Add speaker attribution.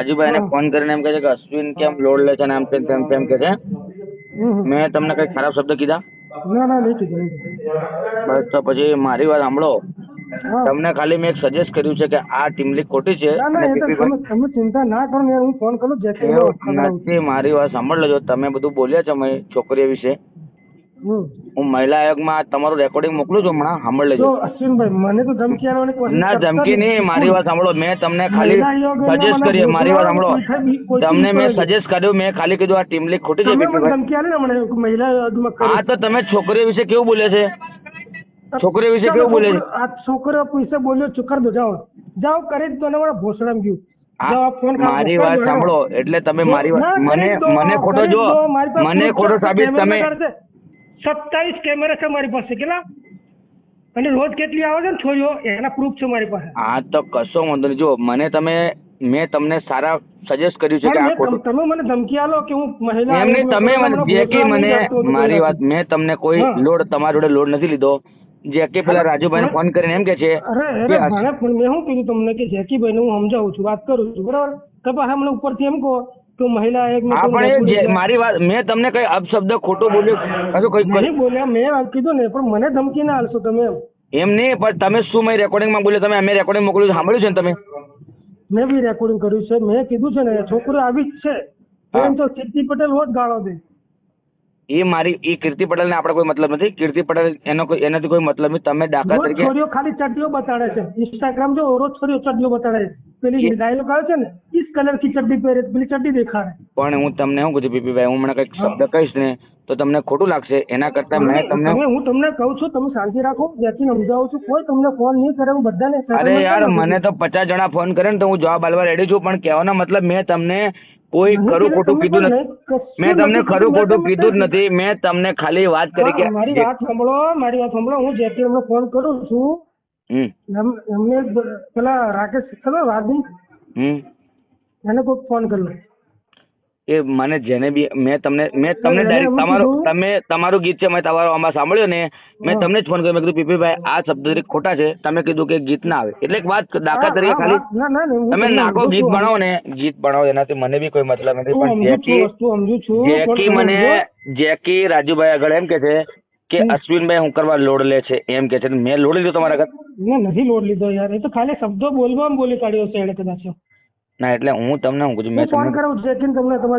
Speaker 1: રાજુભાઈ ને
Speaker 2: હા.
Speaker 1: ફોન કરીને એમ કહે છે કે અશ્વિન કેમ લોડ લે છે ને આમ તેમ તેમ તેમ કે છે. મેં તમને કઈ ખરાબ શબ્દ કીધા?
Speaker 2: ના ના નહીં કીધું.
Speaker 1: બસ તો પછી મારી વાત સાંભળો. તમને ખાલી મેં એક સજેસ્ટ કર્યું છે કે આ ટીમલી ખોટી છે
Speaker 2: તમે ચિંતા ના કરો હું ફોન કરું એનો
Speaker 1: નથી મારી વાત સાંભળ લેજો તમે બધું બોલ્યા છો મેં છોકરીઓ વિશે. હું મહિલા આયોગમાં તમારું રેકોર્ડિંગ મોકલું છું હમણાં સાંભળ લેજો.
Speaker 2: અશ્વિનભાઈ મને તો ધમકી આવવાની કોશિશ
Speaker 1: ના ધમકી નહીં મારી વાત સાંભળો. મેં તમને ખાલી સજેસ્ટ કરી મારી વાત સાંભળો. તમને મેં સજેસ્ટ કર્યું મેં ખાલી કીધું આ ટીમ લીગ ખોટી છે
Speaker 2: ધમકી આલી ને મને મહિલા આયોગમાં કરી.
Speaker 1: હા તો તમે છોકરીઓ વિશે કેવું બોલે છે? છોકરીઓ વિશે કેવું બોલે છે?
Speaker 2: આ છોકરો પૈસા બોલ્યો ચૂપ દો જાઓ. જાઓ કરી દો ને મારા ભોસડામ ગયું. આ
Speaker 1: મારી વાત સાંભળો એટલે તમે મારી વાત મને મને ખોટો જો મને ખોટો સાબિત તમે.
Speaker 2: સત્તાવીસ કેમેરા છે મારી પાસે કેટલા? અને રોજ કેટલી આવે છે ને છોરીઓ? એના પ્રૂફ છે મારી પાસે.
Speaker 1: હા તો કશો વાંધો નહીં. જો મને તમે મેં તમને સારા સજેસ્ટ કર્યું છે કે આ ખોટું
Speaker 2: તમે મને ધમકી આલો કે હું મહિલા
Speaker 1: એમને તમે મને જે કે મને મારી વાત મેં તમને કોઈ લોડ તમારી જોડે લોડ નથી લીધો. જે કે પેલા રાજુભાઈ ફોન કરીને એમ કે છે
Speaker 2: અરે અરે
Speaker 1: કે
Speaker 2: પણ મેં શું કીધું તમને કે જેકીભાઈ ને હું સમજાવું છું વાત કરું છું બરાબર? તો પાછા મને ઉપરથી એમ કહો કે મહિલા એક
Speaker 1: હા પણ એ જે મારી વાત મેં તમને કઈ અપશબ્દ ખોટો બોલ્યો કશું કઈ
Speaker 2: નહીં બોલ્યા મેં કીધું ને પણ મને ધમકી ના આલશો તમે એમ.
Speaker 1: એમ નહીં પણ તમે શું મેં રેકોર્ડિંગમાં બોલ્યો? તમે અમે રેકોર્ડિંગ મોકલ્યું છે, સાંભળ્યું છે ને તમે?
Speaker 2: મેં બી રેકોર્ડિંગ કર્યું છે. મેં કીધું છે ને છોકરો આવી જ છે. એમ તો કીર્તિ પટેલ હોત ગાળો દે.
Speaker 1: એ મારી એ કીર્તિ પટેલને આપણે કોઈ મતલબ નથી. કીર્તિ પટેલ એનો કોઈ એનાથી કોઈ મતલબ નહીં. તમે દાખલા તરીકે
Speaker 2: છોરીઓ ખાલી ચડ્ડીઓ બતાડે છે. ઇન્સ્ટાગ્રામ જો રોજ છોરીઓ ચડ્ડીઓ બતાડે છે. પેલી ડાયલોગ આવે છે ને ઇસ કલર કી ચડ્ડી પહેરે પેલી ચડ્ડી દેખાડે.
Speaker 1: પણ હું તમને શું કહું છું પીપીભાઈ? હું હમણાં કંઈક શબ્દ કહીશ ને તો તમને ખોટું લાગશે. એના કરતા મેં તમને
Speaker 2: હું તમને કહું છું તમે શાંતિ રાખો. જેથી સમજાવું છું કોઈ તમને ફોન નહીં કરે હું બધાને
Speaker 1: અરે યાર મને તો પચાસ જણા ફોન કરે ને તો હું જવાબ આલવા રેડી છું. પણ કહેવાનો મતલબ મેં તમને કોઈ ખરું ખોટું કીધું નથી. મેં તમને ખરું ખોટું કીધું જ નથી. મેં તમને ખાલી વાત કરી કે
Speaker 2: મારી વાત સાંભળો મારી વાત સાંભળો. હું જેથી એમને ફોન કરું છું એમને પેલા રાકેશ ખબર વાદી એને કોઈ ફોન કર્યો.
Speaker 1: એ મને જેને બી મેં તમને મેં તમને
Speaker 2: ડાયરેક્ટ
Speaker 1: તમારું તમે તમારું ગીત છે મેં તમારો આમાં સાંભળ્યો ને મેં તમને જ ફોન કર્યો મેં કીધું પીપીભાઈ આ શબ્દ ખોટા છે. તમે કીધું કે ગીત ના આવે. એટલે એક વાત દાખલા તરીકે ખાલી તમે નાખો ગીત. બનાવો ને ગીત બનાવો એનાથી મને બી કોઈ મતલબ નથી પણ જેકી જેકી મને જેકી રાજુભાઈ આગળ એમ કે છે કે અશ્વિનભાઈ હું કરવા લોડ લે છે એમ કે છે. મેં લોડ લીધો તમારા ઘર
Speaker 2: મેં નથી લોડ લીધો યાર એ તો ખાલી શબ્દો બોલવામાં બોલી કાઢ્યો છે એને કદાચ.
Speaker 1: ના એટલે હું તમને હું કહું છું મેં
Speaker 2: ફોન કરું જેકીને તમને તમારે